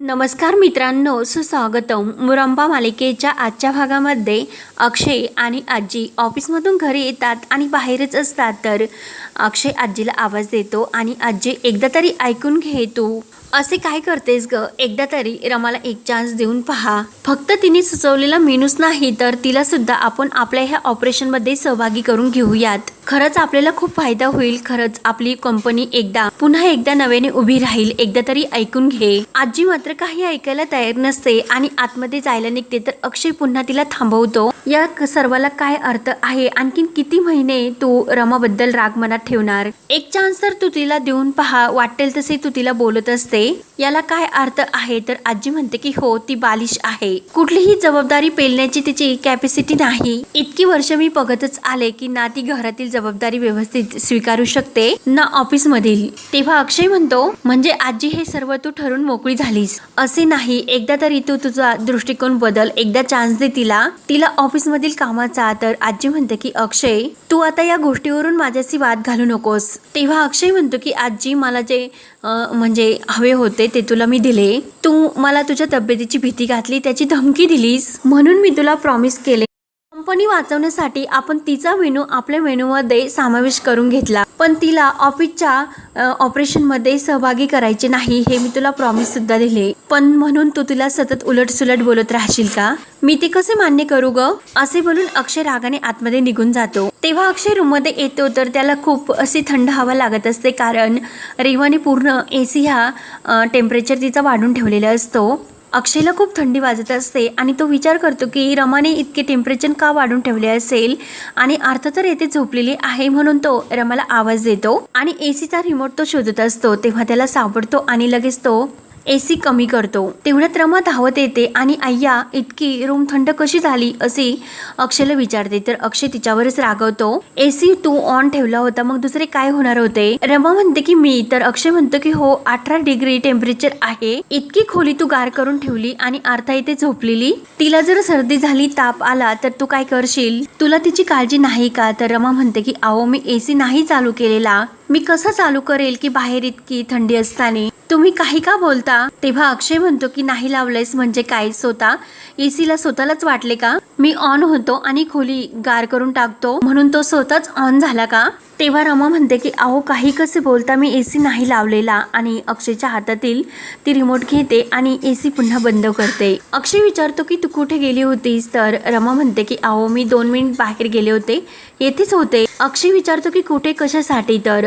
नमस्कार मित्रांनो सुस्वागतम. मुरंबा मालिकेच्या आजच्या भागामध्ये अक्षय आणि आजी ऑफिसमधून घरी येतात आणि बाहेरच असतात तर अक्षय आजीला आवाज देतो आणि आजी एकदा तरी ऐकून घे तू. असे काय करतेस ग? एकदा तरी रमाला एक चान्स देऊन पहा. फक्त तिने सुचवलेला मेनूच नाही तर तिला सुद्धा आपण आपल्या ह्या ऑपरेशनमध्ये सहभागी करून घेऊयात. खरंच आपल्याला खूप फायदा होईल. खरंच आपली कंपनी एकदा पुन्हा एकदा नव्याने उभी राहील. एकदा तरी ऐकून घे. आजी मात्र काही ऐकायला तयार नसते आणि आतमध्ये जायला निघते तर अक्षय पुन्हा तिला थांबवतो. या सर्वाला काय अर्थ आहे? आणखीन किती महिने तू रमाबद्दल राग मनात ठेवणार. एक चान्स तर तू तिला देऊन पहा वाटेल तसे तू तिला बोलत असते. याला काय अर्थ आहे? तर आजी म्हणते की हो ती बालिश आहे. कुठलीही जबाबदारी पेलण्याची तिची कॅपॅसिटी नाही. इतकी वर्ष मी बघतच आले की ना ती घरातील जबाबदारी व्यवस्थित स्वीकारू शकते ना ऑफिस मधील. तेव्हा अक्षय म्हणतो म्हणजे आजी हे सर्व तू ठरून मोकळी झालीस. असे नाही. एकदा तरी तू तुझा दृष्टिकोन बदल. एकदा चान्स दे तिला. तिला ऑफिस मधील कामाचा. तर आजी म्हणते की अक्षय तू आता या गोष्टीवरून माझ्याशी वाद घाल नकोस. तेव्हा अक्षय म्हणतो की आजी मला जे म्हणजे हवे होते ते तुला मी दिले. तू मला तुझ्या तब्येतीची भीती घातली त्याची धमकी दिलीस. म्हणून मी तुला प्रॉमिस केले. कंपनी वाचवण्यासाठी आपण तिचा मेनू आपल्या मेनूमध्ये समावेश करून घेतला. पण तिला ऑफिसच्या ऑपरेशनमध्ये सहभागी करायचे नाही हे मी तुला प्रॉमिस सुद्धा दिले. पण म्हणून तू तिला सतत उलट सुलट बोलत राहशील का? मी ते कसे मान्य करू ग? असे बोलून अक्षय रागाने आतमध्ये निघून जातो. तेव्हा अक्षय रूममध्ये येतो तर त्याला खूप अशी थंड हवा लागत असते कारण रेवाने पूर्ण ए सी हा टेम्परेचर तिचा वाढून ठेवलेला असतो. अक्षयला खूप थंडी वाजत असते आणि तो विचार करतो की रमाने इतके टेम्परेचर का वाढून ठेवले असेल? आणि अर्थ तर येथे झोपलेली आहे म्हणून तो रमाला आवाज देतो. आणि एसीचा रिमोट तो शोधत असतो. तेव्हा त्याला सापडतो आणि लगेच तो एसी कमी करतो. तेवढ्यात रमा धावत येते आणि आय्या इतकी रूम थंड कशी झाली असे अक्षयला विचारते. तर अक्षय तिच्यावरच रागवतो. एसी तू ऑन ठेवला होता मग दुसरे काय होणार होते? रमा म्हणते की मी. तर अक्षय म्हणतो की हो अठरा डिग्री टेम्परेचर आहे. इतकी खोली तू गार करून ठेवली आणि अर्था इथे झोपलेली? तिला जर सर्दी झाली ताप आला तर तू काय करशील? तुला तिची काळजी नाही का? तर रमा म्हणते की अहो मी एसी नाही चालू केलेला. मी कसं चालू करेल की बाहेर इतकी थंडी असताना? तुम्ही काही का बोलता? तेव्हा अक्षय म्हणतो की नाही लावलंयस म्हणजे काय स्वतः? एसीला स्वतःलाच वाटले का? मी ऑन होतो आणि खोली गार करून टाकतो. म्हणून तो स्वतःच ऑन झाला का? तेव्हा रमा म्हणते की अहो काही कसे बोलता? मी एसी नाही लावलेला. आणि अक्षयच्या हातातील ती रिमोट घेते आणि एसी पुन्हा बंद करते. अक्षय विचारतो की तू कुठे गेली होतीस? तर रमा म्हणते की अहो मी दोन मिनिट बाहेर गेले होते. येथेच होते. अक्षय विचारतो की कुठे? कशासाठी? तर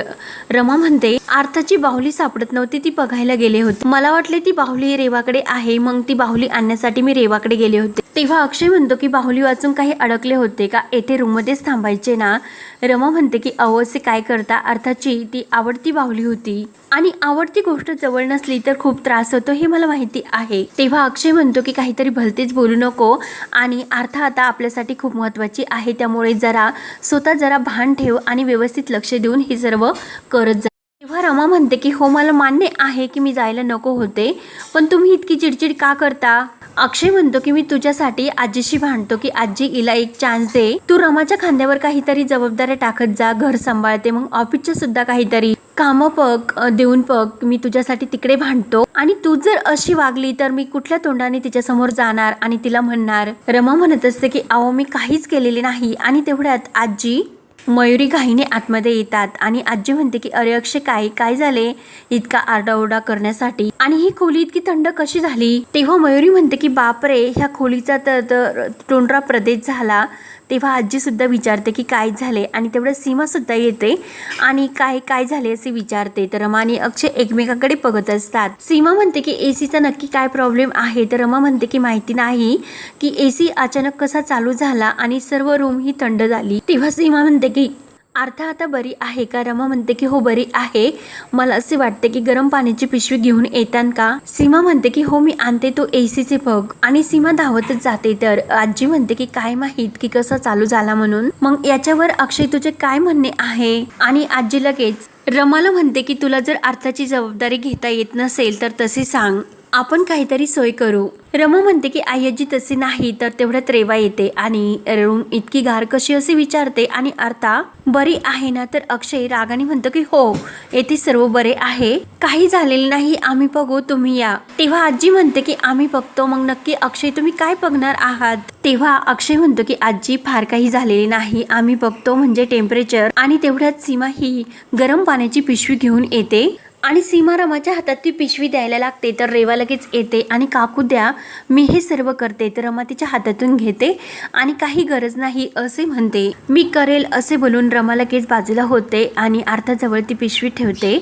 रमा म्हणते आर्थाची बाहुली सापडत नव्हती ती बघायला गेले होते. मला वाटले ती बाहुली रेवाकडे आहे. मग ती बाहुली आणण्यासाठी मी रेवाकडे गेले होते. तेव्हा अक्षय म्हणतो की बाहुली वाचून काही अडकले होते का? येथे रूममध्येच थांबायचे ना? रमा म्हणते की अहो असे काय करता? अर्थाची ती आवडती बाहुली होती. आणि आवडती गोष्ट जवळ नसली तर खूप त्रास होतो हे मला माहिती आहे. तेव्हा अक्षय म्हणतो की काहीतरी भलतेच बोलू नको. आणि अर्थ आता आपल्यासाठी खूप महत्वाची आहे त्यामुळे जरा स्वतः जरा भान ठेव आणि व्यवस्थित लक्ष देऊन हे सर्व करत जा. तेव्हा रमा म्हणते की हो मला मान्य आहे की मी जायला नको होते पण तुम्ही इतकी चिडचिड का करता? अक्षय म्हणतो की मी तुझ्यासाठी आजीशी भांडतो की आजी हिला एक चान्स दे. तू रमाच्या खांद्यावर काहीतरी जबाबदाऱ्या टाकत जा घर सांभाळते मग ऑफिसच्या सुद्धा काहीतरी कामं पग देऊन पग मी तुझ्यासाठी तिकडे भांडतो. आणि तू जर अशी वागली तर मी कुठल्या तोंडाने तिच्या समोर जाणार आणि तिला म्हणणार? रमा म्हणत असते की अहो मी काहीच केलेले नाही आणि तेवढ्यात आजी मयुरी घाईने आतमध्ये येतात आणि आजी म्हणते की अरे अक्षय काय काय झाले? इतका आरडाओरडा करण्यासाठी. आणि ही खोली इतकी थंड कशी झाली? तेव्हा मयुरी म्हणते की बापरे ह्या खोलीचा तर तर तोंडरा प्रदेश झाला. तेव्हा आजीसुद्धा विचारते की काय झाले आणि तेवढं सीमासुद्धा येते आणि काय काय झाले असे विचारते. तर रमा आणि अक्षय एकमेकाकडे बघत असतात. सीमा म्हणते की ए सीचा नक्की काय प्रॉब्लेम आहे? तर रमा म्हणते की माहिती नाही की ए सी अचानक कसा चालू झाला आणि सर्व रूम ही थंड झाली. तेव्हा सीमा म्हणते की अर्थ आता बरी आहे का? रमा म्हणते की हो बरी आहे. मला असे वाटते की गरम पाण्याची पिशवी घेऊन येतान का? सीमा म्हणते की हो मी आणते तो एसीचे बघ. आणि सीमा धावतच जाते. तर आजी म्हणते की काय माहीत की कसा चालू झाला म्हणून? मग याच्यावर अक्षय तुझे काय म्हणणे आहे? आणि आजी लगेच रमाला म्हणते की तुला जर अर्थाची जबाबदारी घेता येत नसेल तर तसे सांग. आपण काहीतरी सोय करू. रमा म्हणते की आई आजी तसे नाही तर तेवढ्यात रेवा येते आणि रूम इतकी गार कशी असे विचारते आणि अर्था बरी आहे ना? तर अक्षय रागाने म्हणतो की हो येथे सर्व बरे आहे. काही झालेले नाही आम्ही बघू तुम्ही या. तेव्हा आजी म्हणते की आम्ही बघतो मग नक्की अक्षय तुम्ही काय बघणार आहात? तेव्हा अक्षय म्हणतो की आजी फार काही झालेले नाही आम्ही बघतो म्हणजे टेम्परेचर आणि तेवढ्यात सीमा ही गरम पाण्याची पिशवी घेऊन येते. आणि सीमा रमाच्या हातात ती पिशवी द्यायला लागते. तर रेवा लगेच येते आणि काकू द्या मी हे सर्व करते. तर रमा तिच्या हातातून घेते आणि काही गरज नाही असे म्हणते. मी करेल असे बोलून रमा लगेच बाजूला होते आणि अर्थाजवळ ती पिशवी ठेवते.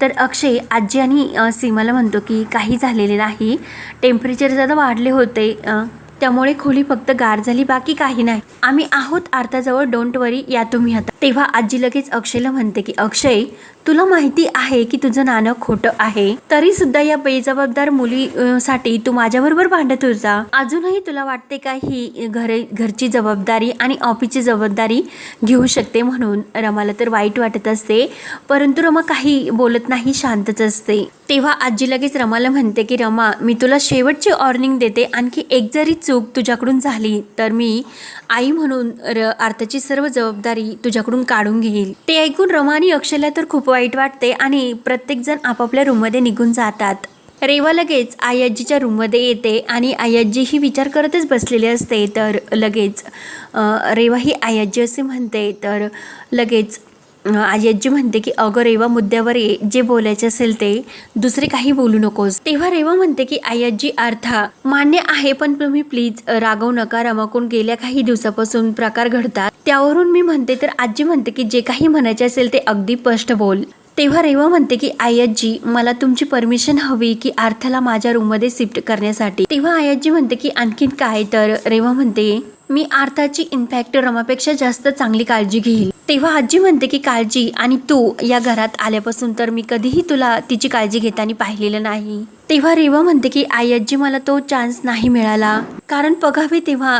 तर अक्षय आजी आणि सीमाला म्हणतो की काही झालेले नाही. टेम्परेचर जरा वाढले होते त्यामुळे खोली फक्त गार झाली बाकी काही नाही. आम्ही आहोत अर्थाजवळ डोंट वरी या तुम्ही आता. तेव्हा आजी लगेच अक्षयला म्हणते की अक्षय तुला माहिती आहे की तुझं नाणं खोटं आहे. तरी सुद्धा या बेजबाबदार मुलीसाठी तू माझ्याबरोबर भांडत होता. अजूनही तुला वाटते का ही घरे घरची जबाबदारी आणि ऑफिसची जबाबदारी घेऊ शकते म्हणून? रमाला तर वाईट वाटत असते परंतु रमा काही बोलत नाही शांतच असते. तेव्हा आजी लगेच रमाला म्हणते की रमा मी तुला शेवटची वॉर्निंग देते. आणखी एक जरी चूक तुझ्याकडून झाली तर मी आई म्हणून र अर्थाची सर्व जबाबदारी तुझ्याकडून काढून घेईल. ते ऐकून रमा आणि अक्षयला तर खूप वाईट वाटते आणि प्रत्येकजण आपापल्या रूममध्ये निघून जातात. रेवा लगेच आई रूममध्ये येते आणि आई आजी ही विचार करतच बसलेली असते. तर लगेच रेवा ही आयाजी असे म्हणते. तर लगेच आजी आजी म्हणते की अगं रेवा मुद्द्यावर ये जे बोलायचे असेल ते दुसरे काही बोलू नकोस. तेव्हा रेवा म्हणते की आई आजी अर्था मान्य आहे पण तुम्ही प्लीज रागवू नका. रमाकून गेल्या काही दिवसापासून प्रकार घडतात. त्यावरून मी म्हणते तर आजी म्हणते की जे काही म्हणायचे असेल ते अगदी स्पष्ट बोल. तेव्हा रेवा म्हणते की आयाजी मला तुमची परमिशन हवी की अर्थाला माझ्या रूममध्ये शिफ्ट करण्यासाठी. तेव्हा आयाजी म्हणते की आणखीन काय? तर रेवा म्हणते मी आर्थाची इनफॅक्ट रमापेक्षा जास्त चांगली काळजी घेईल. तेव्हा आजी म्हणते की काळजी आणि तू या घरात आल्यापासून तर मी कधीही तुला तिची काळजी घेताना पाहिलेलं नाही. तेव्हा रेवा म्हणते की आई आजी मला तो चान्स नाही मिळाला. कारण बघावे तेव्हा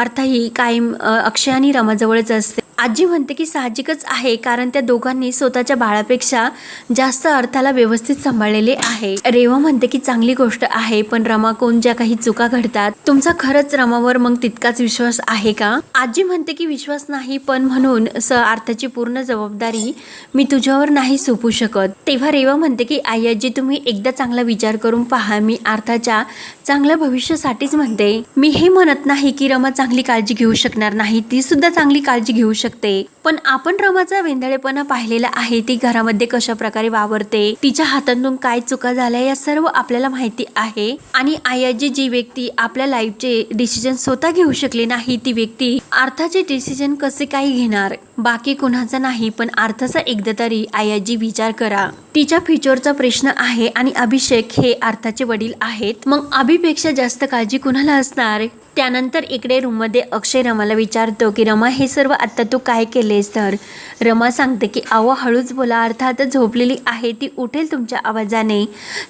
अर्थही कायम अक्षय आणि रमाजवळच असते. आजी म्हणते की साहजिकच आहे कारण त्या दोघांनी स्वतःच्या बाळापेक्षा जास्त अर्थाला व्यवस्थित सांभाळलेले आहे. रेवा म्हणते की चांगली गोष्ट आहे पण रमाकोन ज्या काही चुका घडतात तुमचा खरंच रमावर मग तितकाच विश्वास आहे का? आजी म्हणते की विश्वास नाही पण म्हणून स अर्थाची पूर्ण जबाबदारी मी तुझ्यावर नाही सोपू शकत. तेव्हा रेवा म्हणते की आई आजी तुम्ही एकदा चांगला विचार करून पहा मी अर्थाच्या चांगल्या भविष्यासाठीच म्हणते. मी हे म्हणत नाही की रमा चांगली काळजी घेऊ शकणार नाही ती सुद्धा चांगली काळजी घेऊ शकते. पण आपण रमाचा वेंधळेपणा पाहिलेला आहे ती घरामध्ये कशा प्रकारे वावरते तिच्या हातातून काय चुका झाल्या या सर्व आपल्याला माहिती आहे. आणि आयाजी जी व्यक्ती आपल्या लाईफचे डिसिजन स्वतः घेऊ शकली नाही ती व्यक्ती अर्थाचे डिसिजन कसे काही घेणार? बाकी कुणाचा नाही पण अर्थाचा एकदा तरी आयाजी विचार करा. तिच्या फ्युचरचा प्रश्न आहे आणि अभिषेक हे अर्थाचे वडील आहेत. मग अभिपेक्षा जास्त काळजी कुणाला असणार? त्यानंतर इकडे रूममध्ये अक्षय रमाला विचारतो की रमा हे सर्व आत्ता तू काय केलेस तर? रमा सांगते की अहो हळूच बोला. अर्थात झोपलेली आहे. ती उठेल तुमच्या आवाजाने.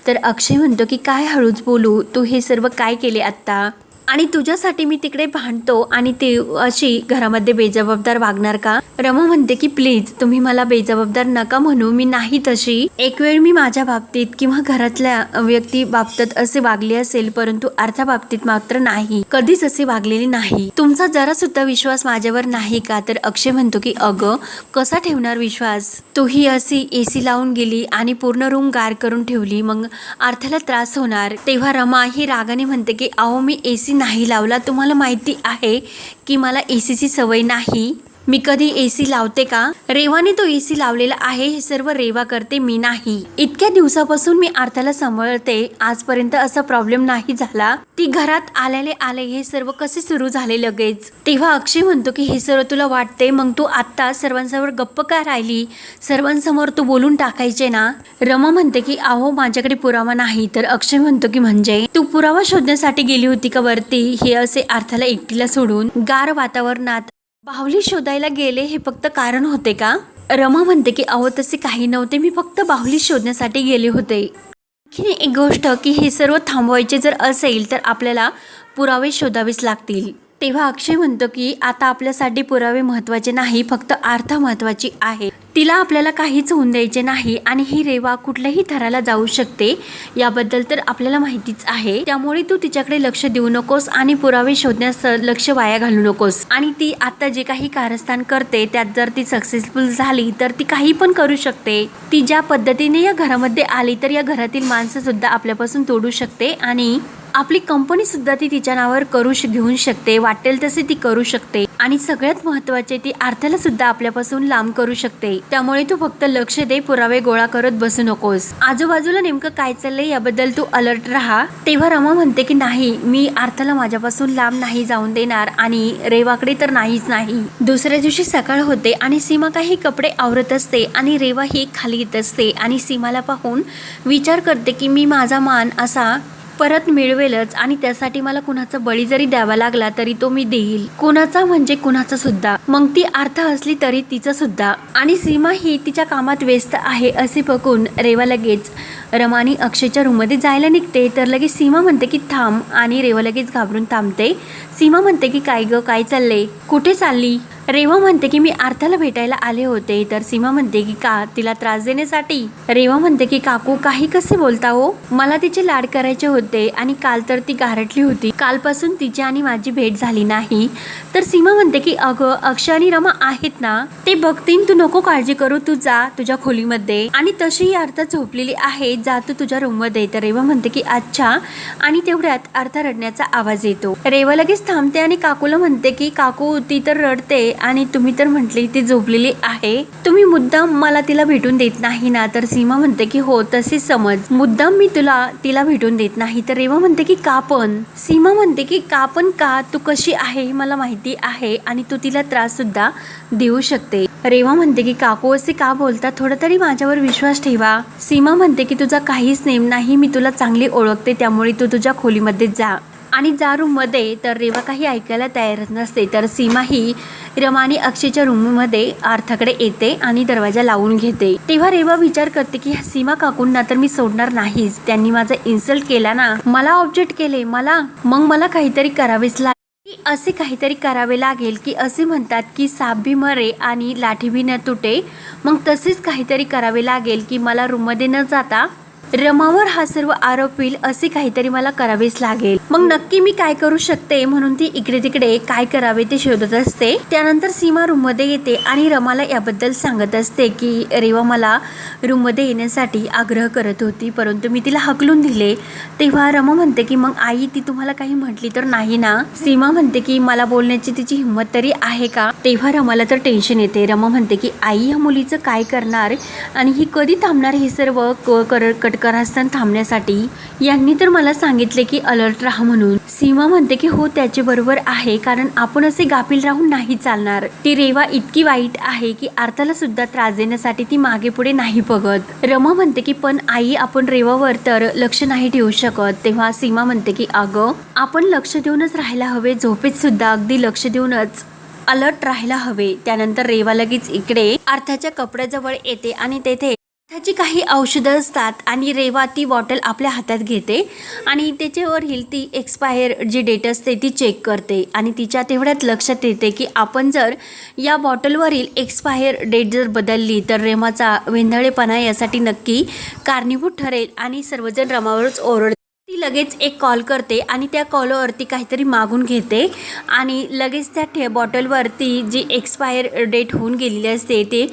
तर अक्षय म्हणतो की काय हळूच बोलू? तू हे सर्व काय केले आत्ता? आणि तुझ्यासाठी मी तिकडे भांडतो आणि ते अशी घरामध्ये बेजबाबदार वागणार का? रमो म्हणते की प्लीज तुम्ही मला बेजबाबदार नका म्हणू. मी नाही तशी. एक वेळ मी माझ्या बाबतीत किंवा घरातल्या व्यक्ती बाबतीत असे वागले असेल परंतु अर्था बाबतीत मात्र नाही. कधीच असे वागलेले नाही. तुमचा जरा सुद्धा विश्वास माझ्यावर नाही का? तर अक्षय म्हणतो की अगं कसा ठेवणार विश्वास? तू ही अशी एसी लावून गेली आणि पूर्ण रूम गार करून ठेवली. मग अर्थाला त्रास होणार. तेव्हा रमा ही रागाने म्हणते की अहो मी एसी नाही लावला. तुम्हाला माहिती आहे की मला ए सीची सवय नाही. मी कधी एसी लावते का? रेवाने तो एसी लावलेला आहे हे सर्व रेवा करते मी नाही. इतक्या दिवसापासून मी अर्थाला सांभाळते आजपर्यंत असा प्रॉब्लेम नाही झाला. ती घरात आलेले आले हे सर्व कसे सुरू झाले लगेच? तेव्हा अक्षय म्हणतो की हे सर्व तुला वाटते मग तू आत्ता सर्वांसमोर गप्प का राहिली? सर्वांसमोर तू बोलून टाकायचे ना? रमा म्हणते की अहो माझ्याकडे पुरावा नाही. तर अक्षय म्हणतो की म्हणजे? तू पुरावा शोधण्यासाठी गेली होती का वरती? हे असे अर्थाला एकटीला सोडून गार वातावरणात बाहुली शोधायला गेले हे फक्त कारण होते का? रमा म्हणते की अहो तसे काही नव्हते. मी फक्त बाहुली शोधण्यासाठी गेले होते. आणखीन एक गोष्ट की हे सर्व थांबवायचे जर असेल तर आपल्याला पुरावे शोधावेच लागतील. तेव्हा अक्षय म्हणतो की आता आपल्यासाठी पुरावे महत्त्वाचे नाही फक्त अर्थ महत्त्वाची आहे. तिला आपल्याला काहीच होऊन द्यायचे नाही आणि ही रेवा कुठल्याही थराला जाऊ शकते याबद्दल तर आपल्याला माहितीच आहे. त्यामुळे तू तिच्याकडे लक्ष देऊ नकोस आणि पुरावे शोधण्यास लक्ष वाया घालू नकोस. आणि ती आता जे काही कारस्थान करते त्यात जर ती सक्सेसफुल झाली तर ती काही पण करू शकते. ती ज्या पद्धतीने या घरामध्ये आली तर या घरातील माणसं सुद्धा आपल्यापासून तोडू शकते आणि आपली कंपनी सुद्धा ती तिच्या नावावर करू श- घेऊन शकते वाटेल तसे ती करू शकते. आणि सगळ्यात महत्त्वाचे ती अर्थाला सुद्धा आपल्यापासून लांब करू शकते. त्यामुळे तू फक्त लक्ष दे पुरावे गोळा करत बसू नकोस. आजूबाजूला नेमकं काय चाललंय याबद्दल तू अलर्ट राहा. तेव्हा रमा म्हणते की नाही मी अर्थाला माझ्यापासून लांब नाही जाऊन देणार आणि रेवाकडे तर नाहीच नाही. दुसऱ्या दिवशी सकाळ होते आणि सीमा काही कपडे आवरत असते आणि रेवा ही खाली येत असते. आणि सीमाला पाहून विचार करते की मी माझा मान असा परत मिळवेलच आणि त्यासाठी मला कुणाचा बळी जरी द्यावा लागला तरी तो मी देईल. कुणाचा म्हणजे कुणाचा सुद्धा. मग ती अर्थ असली तरी तिचा सुद्धा. आणि सीमा ही तिच्या कामात व्यस्त आहे असे बघून रेवा लगेच रमानी अक्षयच्या रूममध्ये जायला निघते. तर लगेच सीमा म्हणते की थांब. आणि रेवा लगेच घाबरून थांबते. सीमा म्हणते की काय ग? काय चाललंय? कुठे चालली? रेवा म्हणते की मी अर्थाला भेटायला आले होते तर सीमा म्हणते की का तिला त्रास देण्यासाठी? रेवा म्हणते की काकू काही कसे बोलता हो? मला तिचे लाड करायचे होते आणि काल तर ती गारटली होती. कालपासून तिची आणि माझी भेट झाली नाही. तर सीमा म्हणते की अगं अक्षय आणि रमा आहेत ना? ते बघतीन तू नको काळजी करू तू जा तुझ्या खोलीमध्ये. आणि तशीही अर्थ झोपलेली आहे जा तू तुझ्या रूममध्ये. तर रेवा म्हणते की अच्छा. आणि तेवढ्यात अर्थ रडण्याचा आवाज येतो. रेवा लगेच थांबते आणि काकूला म्हणते की काकू ती तर रडते. आणि तुम्ही तर म्हटले ती झोपलेली आहे. तुम्ही मुद्दाम मला तिला भेटून देत नाही ना? तर सीमा म्हणते की हो तसे समज. मुद्दाम मी तुला तिला भेटून देत नाही. तर रेवा म्हणते की का पण? सीमा म्हणते की का पण का? तू कशी आहे हे मला माहिती आहे आणि तू तिला त्रास सुद्धा देऊ शकते. रेवा म्हणते की काकू असे का बोलता? थोडा तरी माझ्यावर विश्वास ठेवा. सीमा म्हणते की तुझा काहीच नेम नाही. मी तुला चांगली ओळखते. त्यामुळे तू तुझ्या खोलीमध्ये जा. आणि जा रूममध्ये तर रेवा काही ऐकायला तयार नसते तर सीमा ही रमाने अक्षयच्या रूममध्ये अर्थाकडे येते आणि दरवाजा लावून घेते. तेव्हा रेवा विचार करते की सीमा काकूंना तर मी सोडणार नाहीच. त्यांनी माझा इन्सल्ट केला ना. मला ऑब्जेक्ट केले. मला मग मला काहीतरी करावेच लागेल की असे काहीतरी करावे लागेल की असे म्हणतात की साप भी मरे आणि लाठी भी न तुटे. मग तसेच काहीतरी करावे लागेल की मला रूममध्ये न जाता रमावर हा सर्व आरोप येईल असे काहीतरी मला करावेच लागेल. मग नक्की मी काय करू शकते म्हणून ती इकडे तिकडे काय करावे ते शोधत असते. त्यानंतर सीमा रूममध्ये येते आणि रमाला याबद्दल सांगत असते की रेवा मला रूममध्ये येण्यासाठी आग्रह करत होती परंतु मी तिला हकलून दिले. तेव्हा रमा म्हणते की मग आई ती तुम्हाला काही म्हटली तर नाही ना? सीमा म्हणते की मला बोलण्याची तिची हिंमत तरी आहे का? तेव्हा रमाला तर टेन्शन येते. रमा म्हणते की आई ह्या मुलीचं काय करणार आणि ही कधी थांबणार हे सर्व क- कर कटकारस्थान थांबण्यासाठी यांनी तर मला सांगितले की अलर्ट राहा म्हणून. सीमा म्हणते की हो त्याचे बरोबर आहे कारण आपण असे गाफील राहून नाही चालणार. ती रेवा इतकी वाईट आहे की आर्थाला सुद्धा त्रास देण्यासाठी ती मागे पुढे नाही बघत. रमा म्हणते की पण आई आपण रेवावर तर लक्ष नाही ठेवू शकत. तेव्हा सीमा म्हणते की अगं आपण लक्ष देऊनच राहायला हवे झोपेत सुद्धा अगदी लक्ष देऊनच अलर्ट राहायला हवे. त्यानंतर रेवा लगेच इकडे अर्थाच्या कपड्याजवळ येते आणि तेथे त्याची काही औषधं असतात आणि रेवा ती बॉटल आपल्या हातात घेते आणि त्याच्यावरील ती एक्सपायर जी डेट असते ती चेक करते आणि तिच्या तेवढ्यात लक्षात येते की आपण जर या बॉटलवरील एक्सपायर डेट जर बदलली तर रेमाचा वेंधळेपणा यासाठी नक्की कारणीभूत ठरेल आणि सर्वजण रमावरच ओरड ती लगेच एक कॉल करते आणि त्या कॉलवरती काहीतरी मागून घेते. आणि लगेच त्या ठे बॉटलवरती जी एक्सपायर डेट होऊन गेलेली असते ते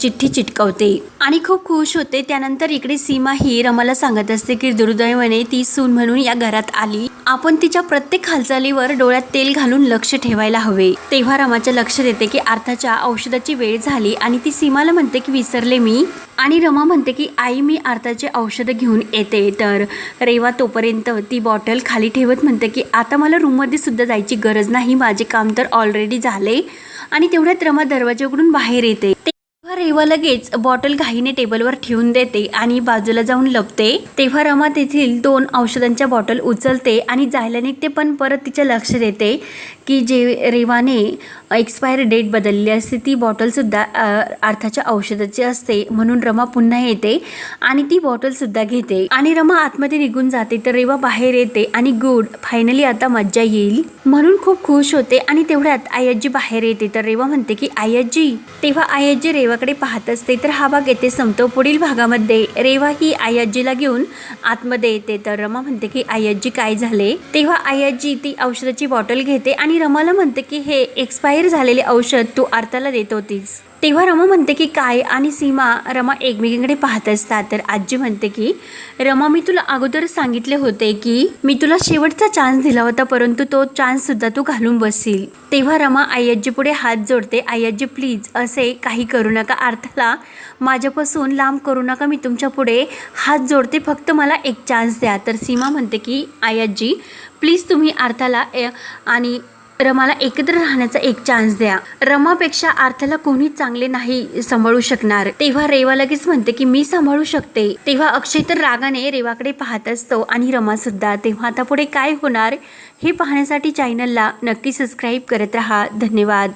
चिठ्ठी चिटकवते. आणि खूप खुश होते. त्यानंतर इकडे सीमा ही रमाला सांगत असते की दुर्दैवाने ती सून म्हणून या घरात आली. आपण तिच्या प्रत्येक हालचालीवर डोळ्यात तेल घालून लक्ष ठेवायला हवे. तेव्हा रमाच्या लक्षात येते की अर्थाच्या औषधाची वेळ झाली आणि ती सीमाला म्हणते की विसरले मी. आणि रमा म्हणते की आई मी आर्थाचे औषधं घेऊन येते. तर रेवा तोपर्यंत ती बॉटल खाली ठेवत म्हणते की आता मला रूममध्ये सुद्धा जायची गरज नाही. माझे काम तर ऑलरेडी झाले. आणि तेवढ्यात रमा दरवाजा उघडून बाहेर येते. रेवा लगेच बॉटल घाईने टेबलवर ठेवून देते आणि बाजूला जाऊन लपते. तेव्हा रमा तेथील दोन औषधांच्या बॉटल उचलते आणि जायला निघते पण परत तिच्या लक्षात येते की जे रेवाने एक्सपायर डेट बदलली असते. ती बॉटलसुद्धा अर्थाच्या औषधाची असते. म्हणून रमा पुन्हा येते आणि ती बॉटलसुद्धा घेते. आणि रमा आतमध्ये निघून जाते. तर रेवा बाहेर येते आणि गुड फायनली आता मज्जा येईल. म्हणून खूप खुश होते आणि तेवढ्यात आयजी बाहेर येते. तर रेवा म्हणते की आयजी तेव्हा आयजी रेवाकडे पाहत असते. तर हा भाग येथे संपतो. पुढील भागामध्ये रेवा ही आयजीला घेऊन आतमध्ये येते. तर रमा म्हणते की आयजी काय झाले? तेव्हा आयजी ती औषधाची बॉटल घेते आणि रमाला म्हणते की हे एक्सपायर झालेले औषध तू आरताला देत होतीस. तेव्हा रमा म्हणते की काय आणि सीमा? रमा एकमेकींकडे पाहत असतात. तर आजी म्हणते की रमा मी तुला अगोदर सांगितले होते की मी तुला शेवटचा चान्स दिला होता परंतु तो चान्स सुद्धा तू घालून बसशील. तेव्हा रमा आय्याजी पुढे हात जोडते आय्याजी प्लीज असे काही करू नका. अर्थाला माझ्यापासून लांब करू नका. मी तुमच्यापुढे हात जोडते. फक्त मला एक चान्स द्या. तर सीमा म्हणते की आय्याजी प्लीज तुम्ही अर्थाला आणि रमाला एकत्र राहण्याचा एक चान्स द्या. रमापेक्षा आर्थाला कोणीच चांगले नाही सांभाळू शकणार. तेव्हा रेवा लगेच म्हणते की मी सांभाळू शकते. तेव्हा अक्षय तर रागाने रेवाकडे पाहत असतो आणि रमा सुद्धा तेव्हा आता पुढे काय होणार? हे पाहण्यासाठी चॅनलला नक्की सबस्क्राईब करत राहा. धन्यवाद.